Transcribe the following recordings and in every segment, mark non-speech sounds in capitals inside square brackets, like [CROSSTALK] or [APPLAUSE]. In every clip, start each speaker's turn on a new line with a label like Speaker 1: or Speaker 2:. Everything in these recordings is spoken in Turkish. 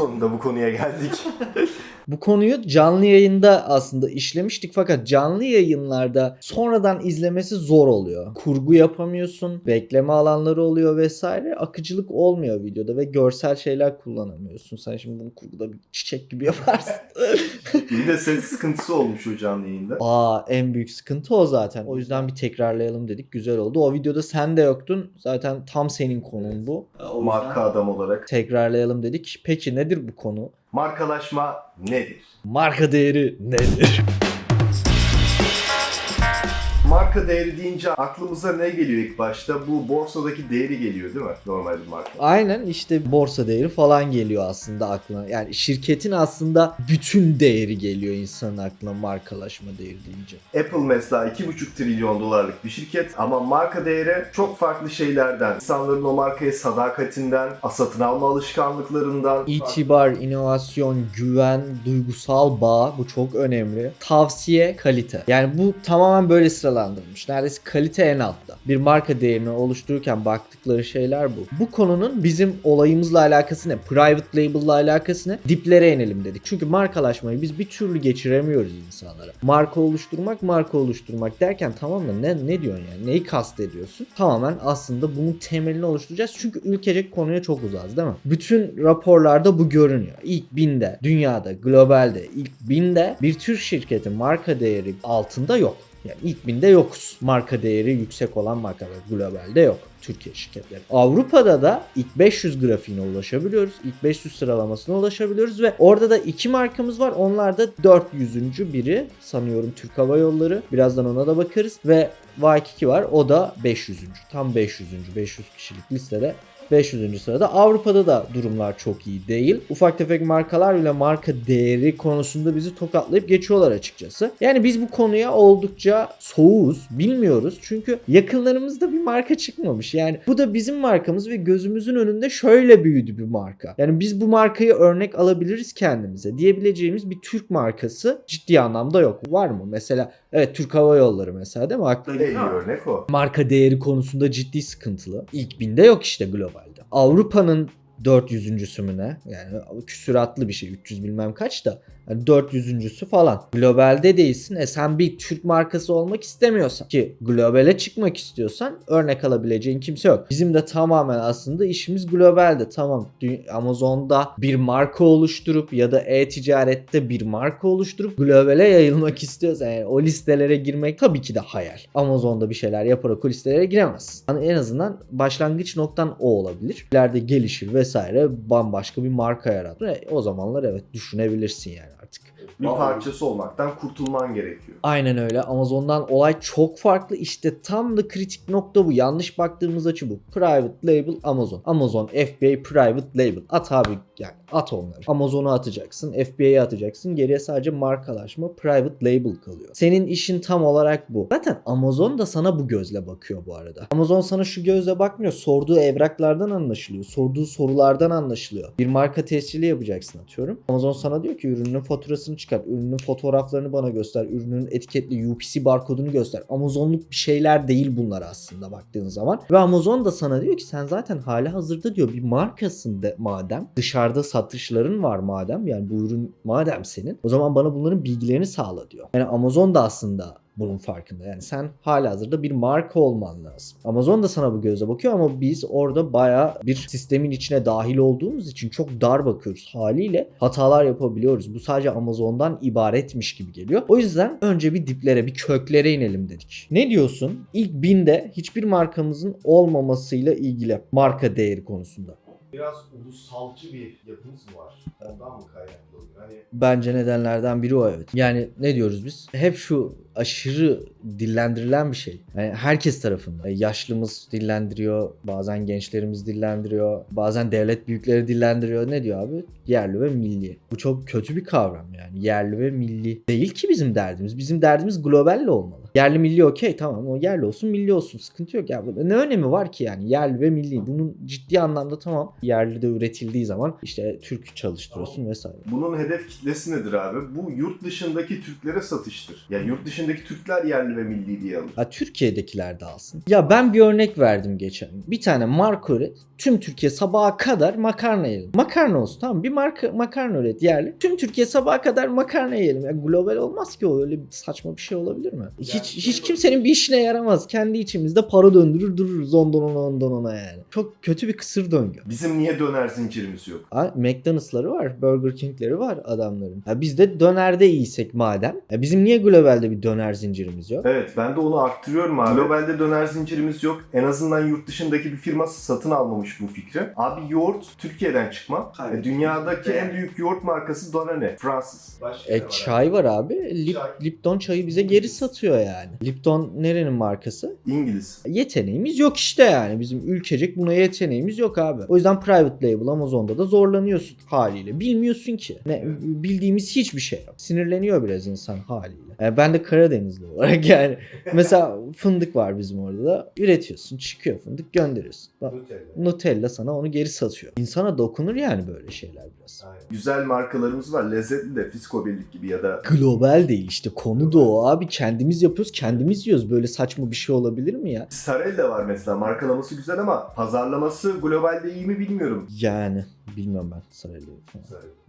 Speaker 1: sonunda bu konuya geldik. [LAUGHS]
Speaker 2: Bu konuyu canlı yayında aslında işlemiştik fakat canlı yayınlarda sonradan izlemesi zor oluyor. Kurgu yapamıyorsun, bekleme alanları oluyor vesaire. Akıcılık olmuyor videoda ve görsel şeyler kullanamıyorsun. Sen şimdi bunu kurguda bir çiçek gibi yaparsın. [LAUGHS]
Speaker 1: bir de ses sıkıntısı olmuş o canlı yayında.
Speaker 2: Aa en büyük sıkıntı o zaten. O yüzden bir tekrarlayalım dedik. Güzel oldu. O videoda sen de yoktun. Zaten tam senin konun bu. O
Speaker 1: Marka adam olarak.
Speaker 2: tekrarlayalım dedik. Peki nedir bu konu?
Speaker 1: Markalaşma nedir?
Speaker 2: Marka değeri nedir?
Speaker 1: Marka değeri deyince aklımıza ne geliyor ilk başta? Bu borsadaki değeri geliyor değil mi? Normal bir marka.
Speaker 2: Aynen işte borsa değeri falan geliyor aslında aklına. Yani şirketin aslında bütün değeri geliyor insanın aklına markalaşma değeri deyince.
Speaker 1: Apple mesela 2,5 trilyon dolarlık bir şirket ama marka değeri çok farklı şeylerden. İnsanların o markaya sadakatinden, satın alma alışkanlıklarından,
Speaker 2: İtibar, inovasyon, güven, duygusal bağ bu çok önemli. Tavsiye, kalite. Yani bu tamamen böyle sıralandırılmış. Neredeyse kalite en altta. Bir marka değerini oluştururken baktıkları şeyler bu. Bu konunun bizim olayımızla alakası ne? Private label'la alakası ne? Diplere inelim dedik. Çünkü markalaşmayı biz bir türlü geçiremiyoruz insanlara. Marka oluşturmak, marka oluşturmak derken tamam da ne, ne diyorsun yani? Neyi kastediyorsun? Tamamen aslında bunun temelini oluşturacağız. Çünkü ülkecek konuya çok uzağız değil mi? Bütün raporlarda bu görünüyor. İlk binde, dünyada, globalde ilk binde bir Türk şirketi marka değeri altında yok. Yani ilk binde yokuz. Marka değeri yüksek olan markalar globalde yok. Türkiye şirketleri. Avrupa'da da ilk 500 grafiğine ulaşabiliyoruz. İlk 500 sıralamasına ulaşabiliyoruz ve orada da iki markamız var. Onlar da 400. biri sanıyorum Türk Hava Yolları. Birazdan ona da bakarız ve Waikiki var. O da 500. Tam 500. 500 kişilik listede 500. sırada. Avrupa'da da durumlar çok iyi değil. Ufak tefek markalar bile marka değeri konusunda bizi tokatlayıp geçiyorlar açıkçası. Yani biz bu konuya oldukça soğuğuz. Bilmiyoruz. Çünkü yakınlarımızda bir marka çıkmamış. Yani bu da bizim markamız ve gözümüzün önünde şöyle büyüdü bir marka. Yani biz bu markayı örnek alabiliriz kendimize. Diyebileceğimiz bir Türk markası ciddi anlamda yok. Var mı? Mesela evet Türk Hava Yolları mesela değil mi? Geliyor
Speaker 1: iyi örnek o.
Speaker 2: marka değeri konusunda ciddi sıkıntılı. İlk binde yok işte globalde. Avrupa'nın 400.sü mü ne? Yani küsuratlı bir şey. 300 bilmem kaç da. Yani 400.sü falan. Globalde değilsin. E sen bir Türk markası olmak istemiyorsan ki globale çıkmak istiyorsan örnek alabileceğin kimse yok. Bizim de tamamen aslında işimiz globalde. Tamam Amazon'da bir marka oluşturup ya da e-ticarette bir marka oluşturup globale yayılmak istiyorsan yani o listelere girmek tabii ki de hayal. Amazon'da bir şeyler yaparak o listelere giremezsin. Yani en azından başlangıç noktan o olabilir. İleride gelişir vesaire bambaşka bir marka yaratır. E, o zamanlar evet düşünebilirsin yani artık.
Speaker 1: Bir parçası olmaktan kurtulman gerekiyor.
Speaker 2: Aynen öyle. Amazon'dan olay çok farklı. İşte tam da kritik nokta bu. Yanlış baktığımız açı bu. Private label Amazon. Amazon FBA private label. At abi yani at onları. Amazon'a atacaksın. FBA'ya atacaksın. Geriye sadece markalaşma private label kalıyor. Senin işin tam olarak bu. Zaten Amazon da sana bu gözle bakıyor bu arada. Amazon sana şu gözle bakmıyor. Sorduğu evraklardan anlaşılıyor. Sorduğu sorulardan anlaşılıyor. Bir marka tescili yapacaksın atıyorum. Amazon sana diyor ki ürünün faturasını çıkar. Ürünün fotoğraflarını bana göster. Ürünün etiketli UPC barkodunu göster. Amazonluk bir şeyler değil bunlar aslında baktığın zaman. Ve Amazon da sana diyor ki sen zaten hali hazırda diyor bir markasın de madem. Dışarıda satışların var madem. Yani bu ürün madem senin. O zaman bana bunların bilgilerini sağla diyor. Yani Amazon da aslında bunun farkında. Yani sen halihazırda bir marka olman lazım. Amazon da sana bu gözle bakıyor ama biz orada baya bir sistemin içine dahil olduğumuz için çok dar bakıyoruz. Haliyle hatalar yapabiliyoruz. Bu sadece Amazon'dan ibaretmiş gibi geliyor. O yüzden önce bir diplere, bir köklere inelim dedik. Ne diyorsun? İlk binde hiçbir markamızın olmamasıyla ilgili marka değeri konusunda.
Speaker 1: Biraz ulusalcı bir yapımız mı var? Ondan mı kaynaklı oluyor? Hani
Speaker 2: Bence nedenlerden biri o evet. Yani ne diyoruz biz? Hep şu aşırı dillendirilen bir şey. Yani herkes tarafından. E, Yaşlımız dillendiriyor, bazen gençlerimiz dillendiriyor, bazen devlet büyükleri dillendiriyor. Ne diyor abi? Yerli ve milli. Bu çok kötü bir kavram yani. Yerli ve milli. Değil ki bizim derdimiz. Bizim derdimiz globalle olmalı. Yerli milli okey tamam o yerli olsun milli olsun sıkıntı yok. Ya ne önemi var ki yani yerli ve milli. Bunun ciddi anlamda tamam yerli de üretildiği zaman işte Türk çalıştırıyorsun vesaire.
Speaker 1: Bunun hedef kitlesi nedir abi? Bu yurt dışındaki Türklere satıştır. Yani yurt dışındaki Türkler yerli ve milli diye alır.
Speaker 2: Ha, Türkiye'dekiler de alsın. Ya ben bir örnek verdim geçen. Bir tane marka üret. Tüm Türkiye sabaha kadar makarna yiyelim. Makarna olsun tamam bir marka makarna üret yerli. Tüm Türkiye sabaha kadar makarna yiyelim. Ya global olmaz ki o öyle saçma bir şey olabilir mi? Hiç hiç kimsenin bir işine yaramaz. Kendi içimizde para döndürür dururuz ondan ona ondan ona yani. Çok kötü bir kısır döngü.
Speaker 1: Bizim niye döner zincirimiz yok?
Speaker 2: Ha, McDonald's'ları var, Burger King'leri var adamların. Ha, biz de dönerde iyiysek madem. Ya bizim niye globalde bir döner zincirimiz yok?
Speaker 1: Evet ben de onu arttırıyorum abi. Globalde döner zincirimiz yok. En azından yurt dışındaki bir firma satın almamış bu fikri. Abi yoğurt Türkiye'den çıkma.
Speaker 3: Hayır.
Speaker 1: E, dünyadaki en büyük yoğurt markası Danone. Fransız.
Speaker 3: Başka
Speaker 2: E çay var abi. Lip,
Speaker 3: Çay.
Speaker 2: Lipton çayı bize geri satıyor yani. Lipton nerenin markası?
Speaker 1: İngiliz.
Speaker 2: Yeteneğimiz yok işte yani. Bizim ülkecek buna yeteneğimiz yok abi. O yüzden private label Amazon'da da zorlanıyorsun haliyle. Bilmiyorsun ki. Ne bildiğimiz hiçbir şey yok. Sinirleniyor biraz insan haliyle. Yani ben de Karadenizli olarak [LAUGHS] yani. Mesela fındık var bizim orada da. Üretiyorsun, çıkıyor fındık gönderiyorsun. Bak,
Speaker 3: Nutella.
Speaker 2: Nutella sana onu geri satıyor. İnsana dokunur yani böyle şeyler biraz.
Speaker 3: Aynen.
Speaker 1: Güzel markalarımız var. Lezzetli de Fisko Birlik gibi ya da
Speaker 2: Global değil işte konu da o abi kendimiz yapıyoruz kendimiz yiyoruz böyle saçma bir şey olabilir mi ya?
Speaker 1: Sarella var mesela. Markalaması güzel ama pazarlaması globalde iyi mi bilmiyorum.
Speaker 2: Yani bilmiyorum ben.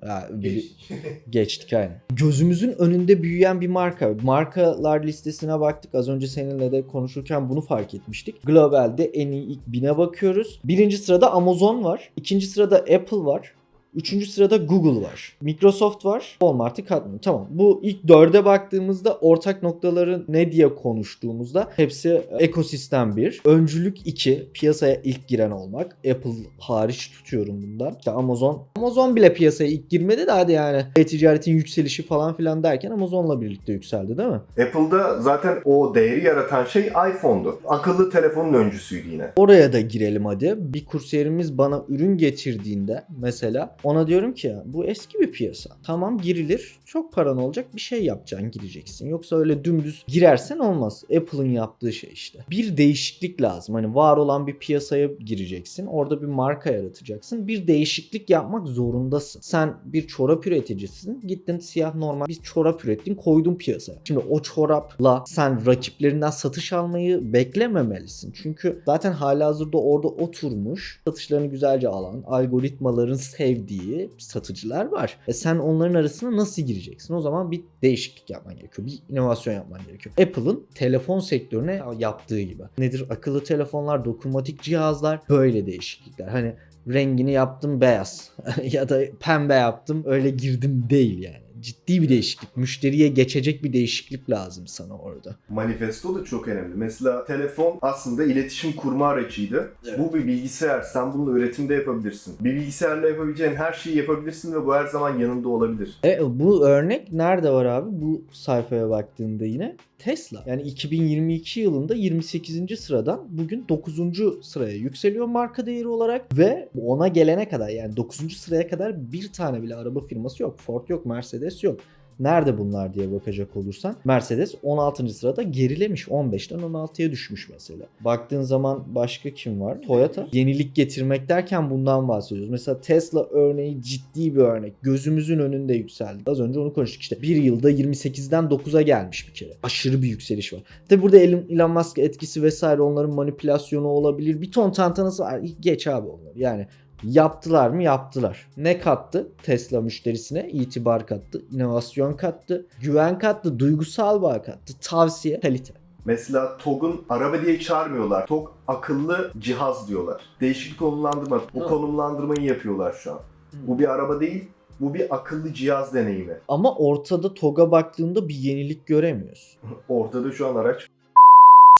Speaker 2: Ya, bili-
Speaker 3: Geçtik.
Speaker 2: geçtik aynen. Gözümüzün önünde büyüyen bir marka. Markalar listesine baktık. Az önce seninle de konuşurken bunu fark etmiştik. Globalde en iyi ilk bine bakıyoruz. Birinci sırada Amazon var. İkinci sırada Apple var. Üçüncü sırada Google var. Microsoft var. Walmart'ı katmıyor. Tamam. Bu ilk dörde baktığımızda ortak noktaları ne diye konuştuğumuzda hepsi ekosistem bir. Öncülük iki. Piyasaya ilk giren olmak. Apple hariç tutuyorum bundan. İşte Amazon. Amazon bile piyasaya ilk girmedi de hadi yani. E-ticaretin yükselişi falan filan derken Amazon'la birlikte yükseldi değil mi?
Speaker 1: Apple'da zaten o değeri yaratan şey iPhone'du. Akıllı telefonun öncüsüydü yine.
Speaker 2: Oraya da girelim hadi. Bir kursiyerimiz bana ürün getirdiğinde mesela ona diyorum ki bu eski bir piyasa. Tamam girilir. Çok paran olacak bir şey yapacaksın gireceksin. Yoksa öyle dümdüz girersen olmaz. Apple'ın yaptığı şey işte. Bir değişiklik lazım. Hani var olan bir piyasaya gireceksin. Orada bir marka yaratacaksın. Bir değişiklik yapmak zorundasın. Sen bir çorap üreticisin. Gittin siyah normal bir çorap ürettin koydun piyasaya. Şimdi o çorapla sen rakiplerinden satış almayı beklememelisin. Çünkü zaten halihazırda orada oturmuş satışlarını güzelce alan algoritmaların sevdiği satıcılar var. E sen onların arasına nasıl gireceksin? O zaman bir değişiklik yapman gerekiyor. Bir inovasyon yapman gerekiyor. Apple'ın telefon sektörüne yaptığı gibi. Nedir? Akıllı telefonlar, dokunmatik cihazlar böyle değişiklikler. Hani rengini yaptım beyaz [LAUGHS] ya da pembe yaptım öyle girdim değil yani. Ciddi bir değişiklik. Müşteriye geçecek bir değişiklik lazım sana orada.
Speaker 1: Manifesto da çok önemli. Mesela telefon aslında iletişim kurma aracıydı.
Speaker 2: Evet.
Speaker 1: Bu bir bilgisayar. Sen bununla üretimde yapabilirsin. Bir bilgisayarla yapabileceğin her şeyi yapabilirsin ve bu her zaman yanında olabilir.
Speaker 2: E, bu örnek nerede var abi? Bu sayfaya baktığında yine Tesla. Yani 2022 yılında 28. sıradan bugün 9. sıraya yükseliyor marka değeri olarak ve ona gelene kadar yani 9. sıraya kadar bir tane bile araba firması yok. Ford yok, Mercedes yok. Nerede bunlar diye bakacak olursan Mercedes 16. sırada gerilemiş. 15'ten 16'ya düşmüş mesela. Baktığın zaman başka kim var? Toyota. Yenilik getirmek derken bundan bahsediyoruz. Mesela Tesla örneği ciddi bir örnek. Gözümüzün önünde yükseldi. Az önce onu konuştuk işte. Bir yılda 28'den 9'a gelmiş bir kere. Aşırı bir yükseliş var. Tabi burada Elon, Musk etkisi vesaire onların manipülasyonu olabilir. Bir ton tantanası var. Geç abi onları. Yani Yaptılar mı? Yaptılar. Ne kattı? Tesla müşterisine itibar kattı, inovasyon kattı, güven kattı, duygusal bağ kattı, tavsiye, kalite.
Speaker 1: Mesela TOG'un araba diye çağırmıyorlar. TOG akıllı cihaz diyorlar. Değişik konumlandırma. Bu
Speaker 2: Hı.
Speaker 1: konumlandırmayı yapıyorlar şu an. Bu bir araba değil, bu bir akıllı cihaz deneyimi.
Speaker 2: Ama ortada TOG'a baktığında bir yenilik göremiyorsun. [LAUGHS]
Speaker 1: Ortada şu an araç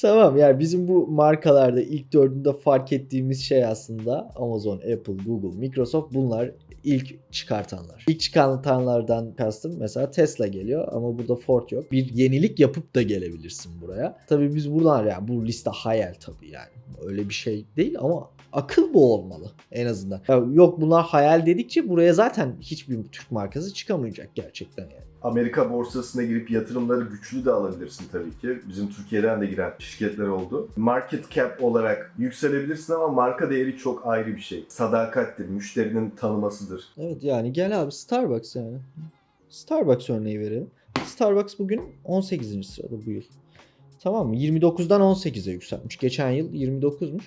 Speaker 2: Tamam yani bizim bu markalarda ilk dördünde fark ettiğimiz şey aslında Amazon, Apple, Google, Microsoft bunlar ilk çıkartanlar. İlk çıkartanlardan kastım mesela Tesla geliyor ama burada Ford yok. Bir yenilik yapıp da gelebilirsin buraya. Tabii biz buradan yani bu liste hayal tabii yani. Öyle bir şey değil ama Akıl bu olmalı en azından. Ya yok bunlar hayal dedikçe buraya zaten hiçbir Türk markası çıkamayacak gerçekten yani.
Speaker 1: Amerika borsasına girip yatırımları güçlü de alabilirsin tabii ki. Bizim Türkiye'den de giren şirketler oldu. Market cap olarak yükselebilirsin ama marka değeri çok ayrı bir şey. Sadakattir, müşterinin tanımasıdır.
Speaker 2: Evet yani gel abi Starbucks yani. Starbucks örneği verelim. Starbucks bugün 18. sırada bu yıl. Tamam mı? 29'dan 18'e yükselmiş. Geçen yıl 29'muş.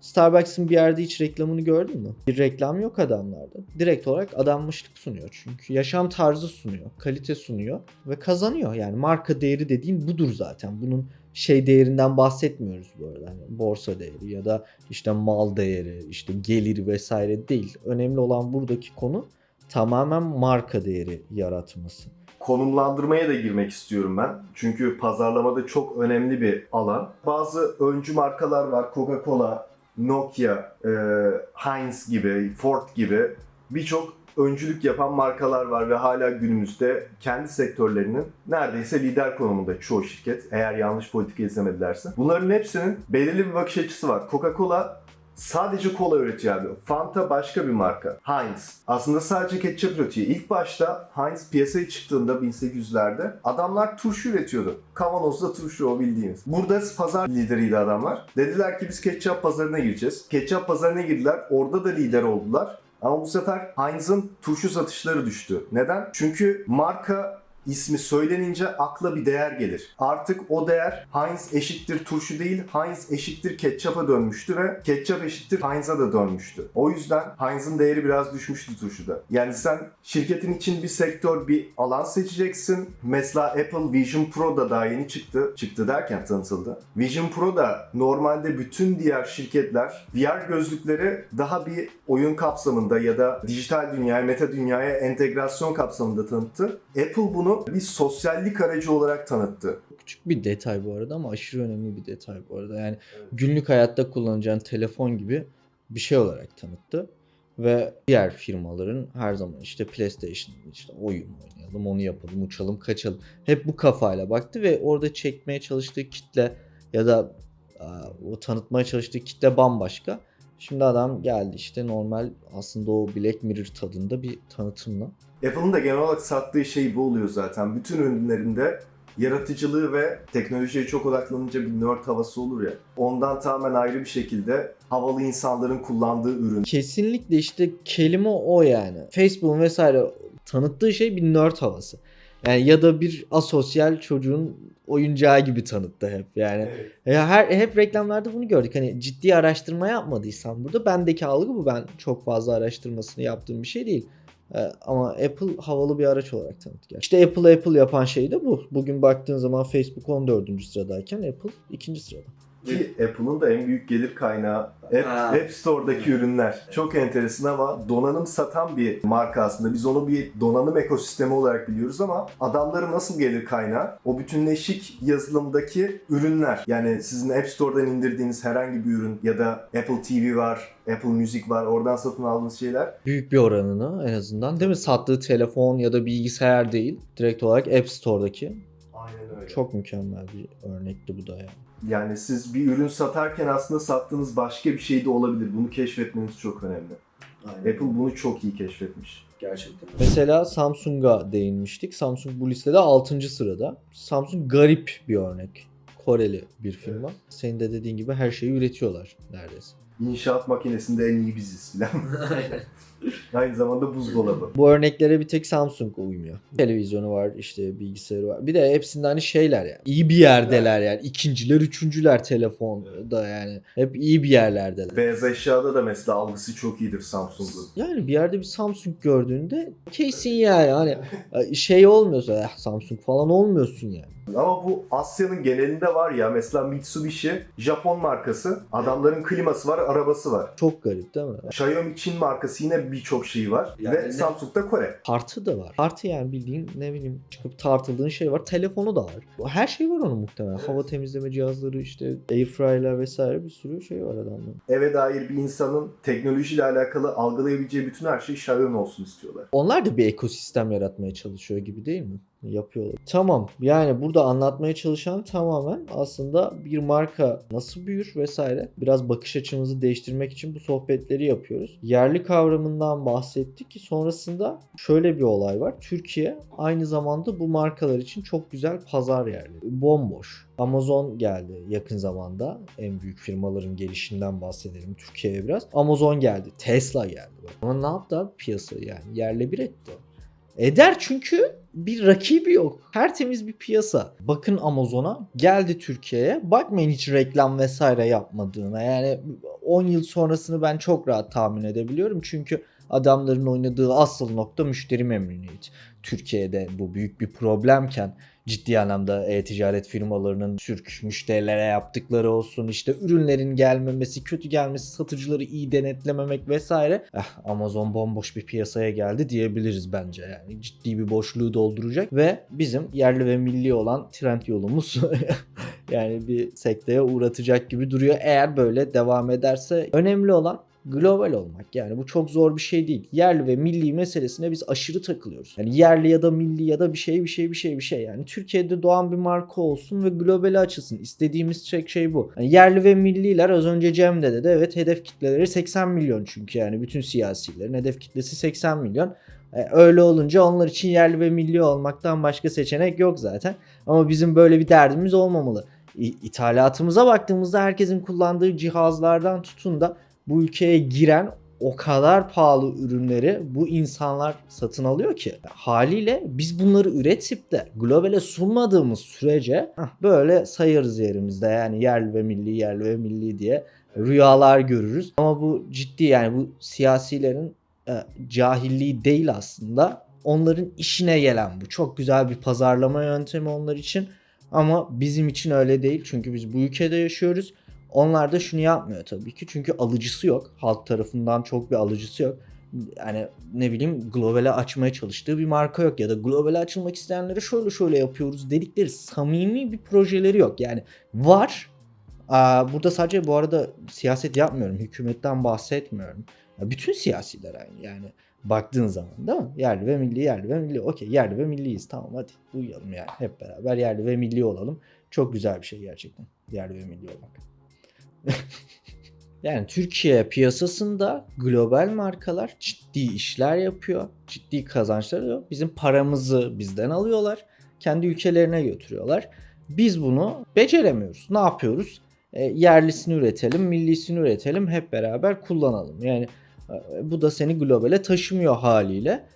Speaker 2: Starbucks'ın bir yerde hiç reklamını gördün mü? Bir reklam yok adamlarda. Direkt olarak adanmışlık sunuyor. Çünkü yaşam tarzı sunuyor. Kalite sunuyor. Ve kazanıyor. Yani marka değeri dediğin budur zaten. Bunun şey değerinden bahsetmiyoruz bu arada. Hani borsa değeri ya da işte mal değeri, işte gelir vesaire değil. Önemli olan buradaki konu tamamen marka değeri yaratması.
Speaker 1: konumlandırmaya da girmek istiyorum ben. Çünkü pazarlamada çok önemli bir alan. Bazı öncü markalar var. Coca-Cola, Nokia, e, Heinz gibi, Ford gibi birçok öncülük yapan markalar var ve hala günümüzde kendi sektörlerinin neredeyse lider konumunda çoğu şirket eğer yanlış politika izlemedilerse. Bunların hepsinin belirli bir bakış açısı var. Coca-Cola sadece kola üretiyor abi. Fanta başka bir marka. Heinz. Aslında sadece ketçap üretiyor. İlk başta Heinz piyasaya çıktığında 1800'lerde adamlar turşu üretiyordu. Kavanozda turşu o bildiğimiz. Burada pazar lideriydi adamlar. Dediler ki biz ketçap pazarına gireceğiz. Ketçap pazarına girdiler. Orada da lider oldular. Ama bu sefer Heinz'ın turşu satışları düştü. Neden? Çünkü marka ismi söylenince akla bir değer gelir. Artık o değer Heinz eşittir turşu değil, Heinz eşittir ketçapa dönmüştü ve ketçap eşittir Heinz'a da dönmüştü. O yüzden Heinz'ın değeri biraz düşmüştü turşuda. Yani sen şirketin için bir sektör, bir alan seçeceksin. Mesela Apple Vision Pro da daha yeni çıktı. Çıktı derken tanıtıldı. Vision Pro da normalde bütün diğer şirketler VR gözlükleri daha bir oyun kapsamında ya da dijital dünyaya, meta dünyaya entegrasyon kapsamında tanıttı. Apple bunu bir sosyallik aracı olarak tanıttı.
Speaker 2: Küçük bir detay bu arada ama aşırı önemli bir detay bu arada. Yani günlük hayatta kullanacağın telefon gibi bir şey olarak tanıttı. Ve diğer firmaların her zaman işte PlayStation, işte oyun oynayalım, onu yapalım, uçalım, kaçalım. Hep bu kafayla baktı ve orada çekmeye çalıştığı kitle ya da o tanıtmaya çalıştığı kitle bambaşka. Şimdi adam geldi işte normal aslında o Black Mirror tadında bir tanıtımla.
Speaker 1: Apple'ın da genel olarak sattığı şey bu oluyor zaten. Bütün ürünlerinde yaratıcılığı ve teknolojiye çok odaklanınca bir nerd havası olur ya. Ondan tamamen ayrı bir şekilde havalı insanların kullandığı ürün.
Speaker 2: Kesinlikle işte kelime o yani. Facebook'un vesaire tanıttığı şey bir nerd havası. Yani ya da bir asosyal çocuğun oyuncağı gibi tanıttı hep yani. Ya her hep reklamlarda bunu gördük. Hani ciddi araştırma yapmadıysan burada bendeki algı bu. Ben çok fazla araştırmasını yaptığım bir şey değil. Ee, ama Apple havalı bir araç olarak tanıttı. İşte Apple Apple yapan şey de bu. Bugün baktığın zaman Facebook 14. sıradayken Apple 2. sırada.
Speaker 1: Ki Apple'ın da en büyük gelir kaynağı App,
Speaker 2: Ha.
Speaker 1: App Store'daki ürünler. Çok enteresan ama donanım satan bir marka aslında. Biz onu bir donanım ekosistemi olarak biliyoruz ama adamların nasıl gelir kaynağı? O bütünleşik yazılımdaki ürünler. Yani sizin App Store'dan indirdiğiniz herhangi bir ürün ya da Apple TV var, Apple Music var, oradan satın aldığınız şeyler.
Speaker 2: Büyük bir oranını en azından değil mi? Sattığı telefon ya da bilgisayar değil. Direkt olarak App Store'daki.
Speaker 1: Aynen öyle.
Speaker 2: Çok mükemmel bir örnekti bu da yani.
Speaker 1: Yani siz bir ürün satarken aslında sattığınız başka bir şey de olabilir. Bunu keşfetmeniz çok önemli. Apple bunu çok iyi keşfetmiş.
Speaker 3: Gerçekten.
Speaker 2: Mesela Samsung'a değinmiştik. Samsung bu listede 6. sırada. Samsung garip bir örnek. Koreli bir firma. Senin de dediğin gibi her şeyi üretiyorlar neredeyse.
Speaker 1: İnşaat makinesinde en iyi biziz filan. [LAUGHS] [LAUGHS] Aynı zamanda buzdolabı.
Speaker 2: Bu örneklere bir tek Samsung uymuyor. Televizyonu var, işte bilgisayarı var. Bir de hepsinde hani şeyler yani. İyi bir yerdeler yani. İkinciler, üçüncüler telefonda yani. Hep iyi bir yerlerdeler.
Speaker 1: Beyaz eşyada da mesela algısı çok iyidir Samsung'un.
Speaker 2: Yani bir yerde bir Samsung gördüğünde kesin yani hani şey olmuyorsa "Eh, Samsung falan olmuyorsun yani.
Speaker 1: Ama bu Asya'nın genelinde var ya mesela Mitsubishi Japon markası. Adamların kliması var, arabası var.
Speaker 2: Çok garip değil mi?
Speaker 1: Xiaomi Çin markası yine birçok şeyi var.
Speaker 3: Yani
Speaker 1: Ve
Speaker 3: ne-
Speaker 1: Samsung da Kore.
Speaker 2: Tartı da var. Tartı yani bildiğin ne bileyim çıkıp tartıldığın şey var. Telefonu da var. Her şey var onun muhtemelen. Hava temizleme cihazları işte airfryer'ler vesaire bir sürü şey var adamların.
Speaker 1: Eve dair bir insanın teknolojiyle alakalı algılayabileceği bütün her şey Xiaomi olsun istiyorlar.
Speaker 2: Onlar da bir ekosistem yaratmaya çalışıyor gibi değil mi? Yapıyorlar. Tamam yani burada anlatmaya çalışan tamamen aslında bir marka nasıl büyür vesaire. Biraz bakış açımızı değiştirmek için bu sohbetleri yapıyoruz. Yerli kavramından bahsettik ki sonrasında şöyle bir olay var. Türkiye aynı zamanda bu markalar için çok güzel pazar yerleri. Bomboş. Amazon geldi yakın zamanda. En büyük firmaların gelişinden bahsedelim Türkiye'ye biraz. Amazon geldi. Tesla geldi. Ama ne yaptı abi piyasayı yani? Yerle bir etti. Eder çünkü bir rakibi yok. Tertemiz bir piyasa. Bakın Amazon'a geldi Türkiye'ye. Bakmayın hiç reklam vesaire yapmadığına. Yani 10 yıl sonrasını ben çok rahat tahmin edebiliyorum. Çünkü adamların oynadığı asıl nokta müşteri memnuniyeti. Türkiye'de bu büyük bir problemken ciddi anlamda e-ticaret firmalarının Türk müşterilere yaptıkları olsun işte ürünlerin gelmemesi, kötü gelmesi, satıcıları iyi denetlememek vesaire. Eh, Amazon bomboş bir piyasaya geldi diyebiliriz bence yani. Ciddi bir boşluğu dolduracak ve bizim yerli ve milli olan trend yolumuz [LAUGHS] yani bir sekteye uğratacak gibi duruyor. Eğer böyle devam ederse önemli olan global olmak. Yani bu çok zor bir şey değil. Yerli ve milli meselesine biz aşırı takılıyoruz. Yani yerli ya da milli ya da bir şey bir şey bir şey bir şey. Yani Türkiye'de doğan bir marka olsun ve globale açılsın. İstediğimiz tek şey bu. Yani yerli ve milliler az önce Cem de dedi. Evet hedef kitleleri 80 milyon çünkü yani bütün siyasilerin hedef kitlesi 80 milyon. E, Öyle olunca onlar için yerli ve milli olmaktan başka seçenek yok zaten. Ama bizim böyle bir derdimiz olmamalı. İthalatımıza baktığımızda herkesin kullandığı cihazlardan tutun da bu ülkeye giren o kadar pahalı ürünleri bu insanlar satın alıyor ki haliyle biz bunları üretip de globale sunmadığımız sürece böyle sayarız yerimizde yani yerli ve milli yerli ve milli diye rüyalar görürüz. Ama bu ciddi yani bu siyasilerin e, cahilliği değil aslında onların işine gelen bu. Çok güzel bir pazarlama yöntemi onlar için ama bizim için öyle değil çünkü biz bu ülkede yaşıyoruz. Onlar da şunu yapmıyor tabii ki. Çünkü alıcısı yok. Halk tarafından çok bir alıcısı yok. Yani ne bileyim globale açmaya çalıştığı bir marka yok ya da globale açılmak isteyenlere şöyle şöyle yapıyoruz dedikleri samimi bir projeleri yok. Yani var. Burada sadece bu arada siyaset yapmıyorum. Hükümetten bahsetmiyorum. Bütün siyasiler aynı yani baktığın zaman değil mi? Yerli ve milli, yerli ve milli. Okey yerli ve milliyiz tamam hadi uyuyalım yani hep beraber yerli ve milli olalım. Çok güzel bir şey gerçekten yerli ve milli olmak. [LAUGHS] Yani Türkiye piyasasında global markalar ciddi işler yapıyor. Ciddi kazançları oluyor. Bizim paramızı bizden alıyorlar. Kendi ülkelerine götürüyorlar. Biz bunu beceremiyoruz. Ne yapıyoruz? E, yerlisini üretelim, millisini üretelim, hep beraber kullanalım. Yani bu da seni globale taşımıyor haliyle.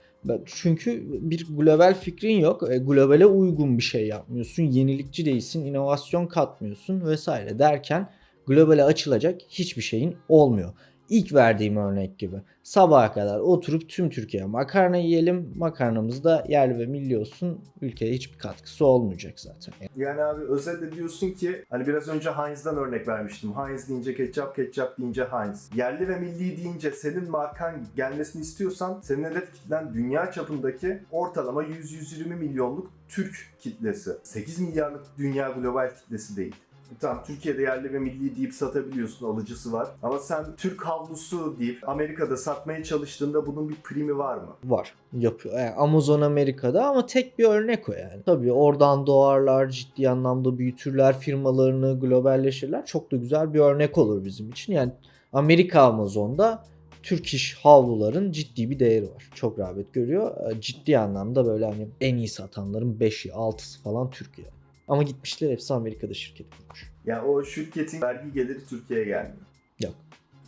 Speaker 2: Çünkü bir global fikrin yok. E, globale uygun bir şey yapmıyorsun. Yenilikçi değilsin, inovasyon katmıyorsun vesaire derken globale açılacak hiçbir şeyin olmuyor. İlk verdiğim örnek gibi. Sabaha kadar oturup tüm Türkiye makarna yiyelim. Makarnamız da yerli ve milli olsun. Ülkeye hiçbir katkısı olmayacak zaten.
Speaker 1: Yani abi özetle diyorsun ki hani biraz önce Heinz'dan örnek vermiştim. Heinz deyince ketçap, ketçap deyince Heinz. Yerli ve milli deyince senin markan gelmesini istiyorsan senin hedef kitlen dünya çapındaki ortalama 100-120 milyonluk Türk kitlesi. 8 milyarlık dünya global kitlesi değil. Tamam Türkiye'de yerli ve milli deyip satabiliyorsun alıcısı var. Ama sen Türk havlusu deyip Amerika'da satmaya çalıştığında bunun bir primi var mı?
Speaker 2: Var. Yapıyor. Yani Amazon Amerika'da ama tek bir örnek o yani. Tabii oradan doğarlar, ciddi anlamda büyütürler firmalarını, globalleşirler. Çok da güzel bir örnek olur bizim için. Yani Amerika Amazon'da Türk iş havluların ciddi bir değeri var. Çok rağbet görüyor. Ciddi anlamda böyle hani en iyi satanların 5'i 6'sı falan Türkiye. Ama gitmişler hepsi Amerika'da şirket kurmuş.
Speaker 1: Yani o şirketin vergi geliri Türkiye'ye gelmiyor.
Speaker 2: Yok.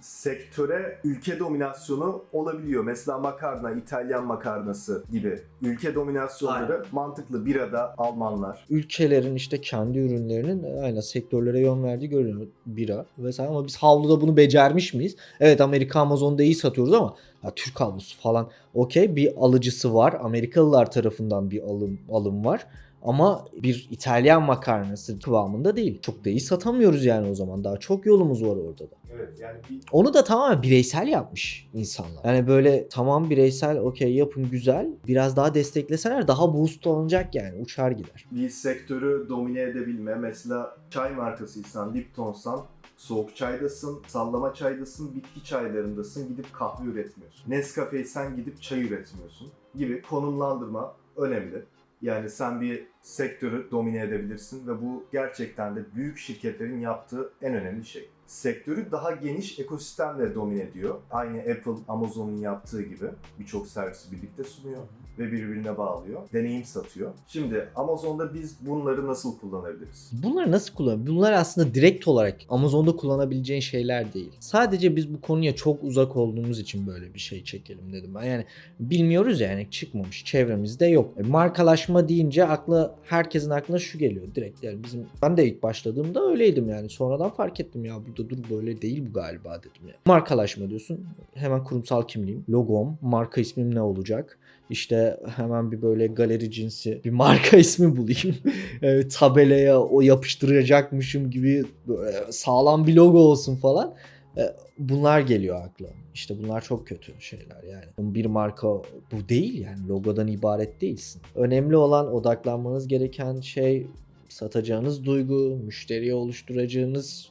Speaker 1: Sektöre ülke dominasyonu olabiliyor. Mesela makarna, İtalyan makarnası gibi. Ülke dominasyonları mantıklı. Birada Almanlar.
Speaker 2: ülkelerin işte kendi ürünlerinin aynen sektörlere yön verdiği görünüyor. Bira vesaire ama biz havluda bunu becermiş miyiz? Evet Amerika Amazon'da iyi satıyoruz ama ya Türk havlusu falan okey bir alıcısı var. Amerikalılar tarafından bir alım alım var. Ama bir İtalyan makarnası kıvamında değil. Çok da iyi satamıyoruz yani o zaman. Daha çok yolumuz var orada da.
Speaker 1: Evet yani bir
Speaker 2: Onu da tamamen bireysel yapmış insanlar. Yani böyle tamam bireysel okey yapın güzel. Biraz daha destekleseler daha boost alınacak yani uçar gider.
Speaker 1: bir sektörü domine edebilme. Mesela çay markasıysan, Lipton'san soğuk çaydasın, sallama çaydasın, bitki çaylarındasın gidip kahve üretmiyorsun. Nescafe'ysen gidip çay üretmiyorsun gibi konumlandırma önemli. Yani sen bir sektörü domine edebilirsin ve bu gerçekten de büyük şirketlerin yaptığı en önemli şey. Sektörü daha geniş ekosistemle domine ediyor. Aynı Apple, Amazon'un yaptığı gibi birçok servisi birlikte sunuyor ve birbirine bağlıyor. Deneyim satıyor. Şimdi Amazon'da biz bunları nasıl kullanabiliriz?
Speaker 2: Bunları nasıl kullan? Bunlar aslında direkt olarak Amazon'da kullanabileceğin şeyler değil. Sadece biz bu konuya çok uzak olduğumuz için böyle bir şey çekelim dedim ben. Yani bilmiyoruz yani çıkmamış çevremizde yok. E, markalaşma deyince akla herkesin aklına şu geliyor direkt yani bizim ben de ilk başladığımda öyleydim yani sonradan fark ettim ya burada dur böyle değil bu galiba dedim ya. Markalaşma diyorsun hemen kurumsal kimliğim, logom, marka ismim ne olacak? İşte hemen bir böyle galeri cinsi bir marka [LAUGHS] ismi bulayım. E, tabelaya o yapıştıracakmışım gibi böyle sağlam bir logo olsun falan. E, bunlar geliyor akla. İşte bunlar çok kötü şeyler yani. Bir marka bu değil yani logodan ibaret değilsin. Önemli olan odaklanmanız gereken şey satacağınız duygu, müşteriye oluşturacağınız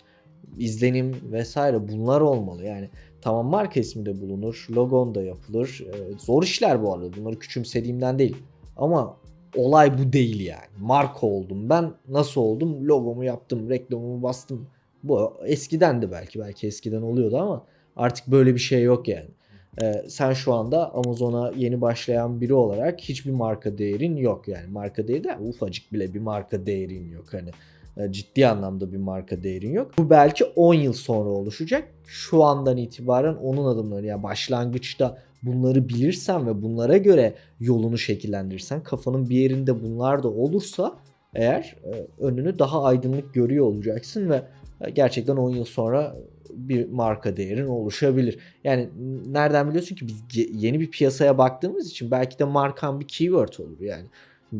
Speaker 2: izlenim vesaire bunlar olmalı. Yani tamam marka ismi de bulunur, logon da yapılır. E, zor işler bu arada. Bunları küçümsediğimden değil. Ama olay bu değil yani. Marka oldum. Ben nasıl oldum? Logomu yaptım, reklamımı bastım. Bu eskiden de belki belki eskiden oluyordu ama artık böyle bir şey yok yani. Ee, sen şu anda Amazon'a yeni başlayan biri olarak hiçbir marka değerin yok yani. Marka değeri de ufacık bile bir marka değerin yok hani. E, Ciddi anlamda bir marka değerin yok. Bu belki 10 yıl sonra oluşacak. Şu andan itibaren onun adımları yani başlangıçta bunları bilirsen ve bunlara göre yolunu şekillendirirsen kafanın bir yerinde bunlar da olursa eğer e, önünü daha aydınlık görüyor olacaksın ve e, gerçekten 10 yıl sonra bir marka değerin oluşabilir. Yani nereden biliyorsun ki biz yeni bir piyasaya baktığımız için belki de markan bir keyword olur yani.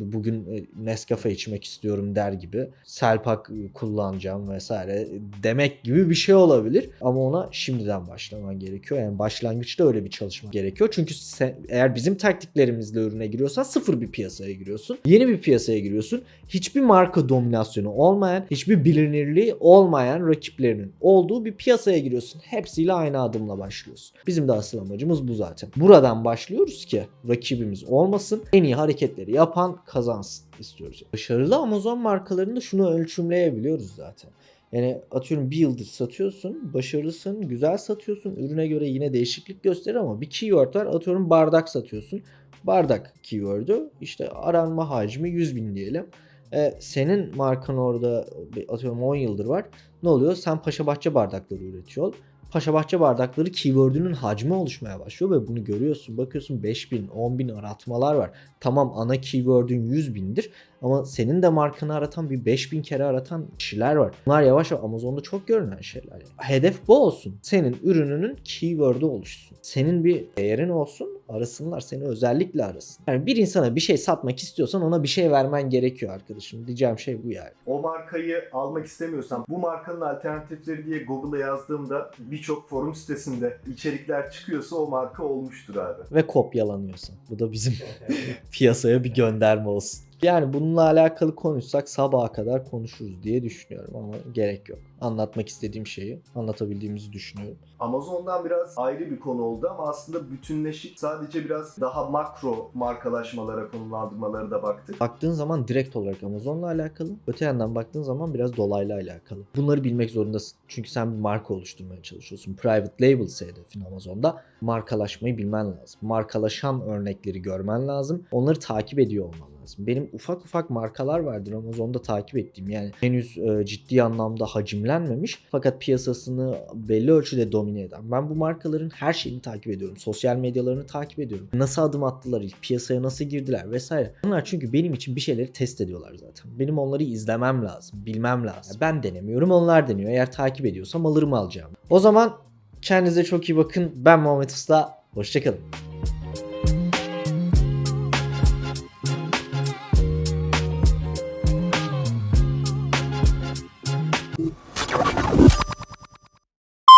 Speaker 2: Bugün e, Nescafe içmek istiyorum der gibi Selpak kullanacağım vesaire demek gibi bir şey olabilir. Ama ona şimdiden başlaman gerekiyor. Yani başlangıçta öyle bir çalışma gerekiyor. Çünkü sen, eğer bizim taktiklerimizle ürüne giriyorsan sıfır bir piyasaya giriyorsun. Yeni bir piyasaya giriyorsun. Hiçbir marka dominasyonu olmayan, hiçbir bilinirliği olmayan rakiplerinin olduğu bir piyasaya giriyorsun. Hepsiyle aynı adımla başlıyorsun. Bizim de asıl amacımız bu zaten. Buradan başlıyoruz ki rakibimiz olmasın. En iyi hareketleri yapan kazansın istiyoruz. Başarılı Amazon markalarında şunu ölçümleyebiliyoruz zaten. Yani atıyorum bir yıldır satıyorsun, başarılısın, güzel satıyorsun. Ürüne göre yine değişiklik gösterir ama bir keyword var. Atıyorum bardak satıyorsun. Bardak keyword'ü işte aranma hacmi 100 bin diyelim. E, senin markan orada atıyorum 10 yıldır var. Ne oluyor? Sen Paşabahçe bardakları üretiyor. Paşabahçe bardakları keyword'ünün hacmi oluşmaya başlıyor ve bunu görüyorsun. Bakıyorsun 5000, 10.000 aratmalar var. Tamam ana keyword'ün 100 bindir ama senin de markanı aratan bir 5000 kere aratan kişiler var. Bunlar yavaş yavaş Amazon'da çok görünen şeyler. Yani. Hedef bu olsun. Senin ürününün keyword'ü oluşsun. Senin bir değerin olsun. Arasınlar seni özellikle arasın. Yani bir insana bir şey satmak istiyorsan ona bir şey vermen gerekiyor arkadaşım. Diyeceğim şey bu yani.
Speaker 1: O markayı almak istemiyorsam bu markanın alternatifleri diye Google'a yazdığımda birçok forum sitesinde içerikler çıkıyorsa o marka olmuştur abi.
Speaker 2: Ve kopyalanıyorsun. Bu da bizim [LAUGHS] piyasaya bir gönderme olsun. Yani bununla alakalı konuşsak sabaha kadar konuşuruz diye düşünüyorum ama gerek yok. Anlatmak istediğim şeyi anlatabildiğimizi düşünüyorum.
Speaker 1: Amazon'dan biraz ayrı bir konu oldu ama aslında bütünleşik sadece biraz daha makro markalaşmalara, konumlandırmalara da baktık.
Speaker 2: Baktığın zaman direkt olarak Amazon'la alakalı. Öte yandan baktığın zaman biraz dolaylı alakalı. Bunları bilmek zorundasın. Çünkü sen bir marka oluşturmaya çalışıyorsun. Private label hedefin Amazon'da. Markalaşmayı bilmen lazım. Markalaşan örnekleri görmen lazım. Onları takip ediyor olman lazım. Benim ufak ufak markalar vardır Amazon'da takip ettiğim. Yani henüz e, ciddi anlamda hacimlenmemiş fakat piyasasını belli ölçüde domine eden. Ben bu markaların her şeyini takip ediyorum. Sosyal medyalarını takip ediyorum. Nasıl adım attılar ilk piyasaya nasıl girdiler vesaire. Bunlar çünkü benim için bir şeyleri test ediyorlar zaten. Benim onları izlemem lazım, bilmem lazım. Ben denemiyorum, onlar deniyor. Eğer takip ediyorsam alırım alacağım. O zaman kendinize çok iyi bakın. Ben Muhammed Usta. Hoşçakalın.